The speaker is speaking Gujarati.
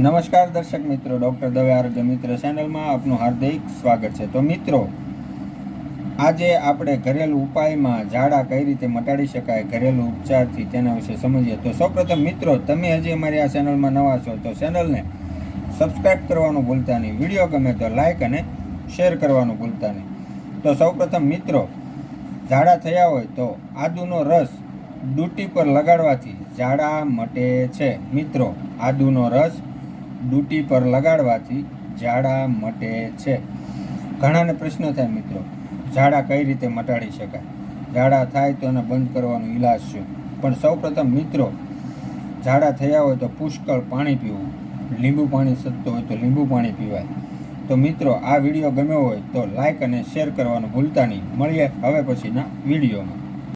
નમસ્કાર દર્શક મિત્રો, ડૉક્ટર દવે આરોગ્ય મિત્ર ચેનલમાં આપનું હાર્દિક સ્વાગત છે. તો મિત્રો, આજે આપણે ઘરેલું ઉપાયમાં ઝાડા કઈ રીતે મટાડી શકાય, ઘરેલું ઉપચારથી તેના વિશે સમજીએ. તો સૌપ્રથમ મિત્રો, તમે હજી અમારી આ ચેનલમાં નવા છો તો ચેનલને સબસ્ક્રાઈબ કરવાનું ભૂલતા નહીં. વીડિયો ગમે તો લાઈક અને શેર કરવાનું ભૂલતા નહીં. તો સૌપ્રથમ મિત્રો, ઝાડા થયા હોય તો આદુનો રસ ડૂટી પર લગાડવાથી ઝાડા મટે છે. મિત્રો, આદુનો રસ ડૂટી પર લગાડવાથી ઝાડા મટે છે. ઘણાને પ્રશ્ન થાય મિત્રો, ઝાડા કઈ રીતે મટાડી શકાય? ઝાડા થાય તો એને બંધ કરવાનો ઈલાજ છે પણ સૌપ્રથમ મિત્રો, ઝાડા થયા હોય તો પુષ્કળ પાણી પીવું. લીંબુ પાણી સતતું હોય તો લીંબુ પાણી પીવાય. તો મિત્રો, આ વીડિયો ગમ્યો હોય તો લાઇક અને શેર કરવાનું ભૂલતા નહીં. મળીએ હવે પછીના વિડીયોમાં.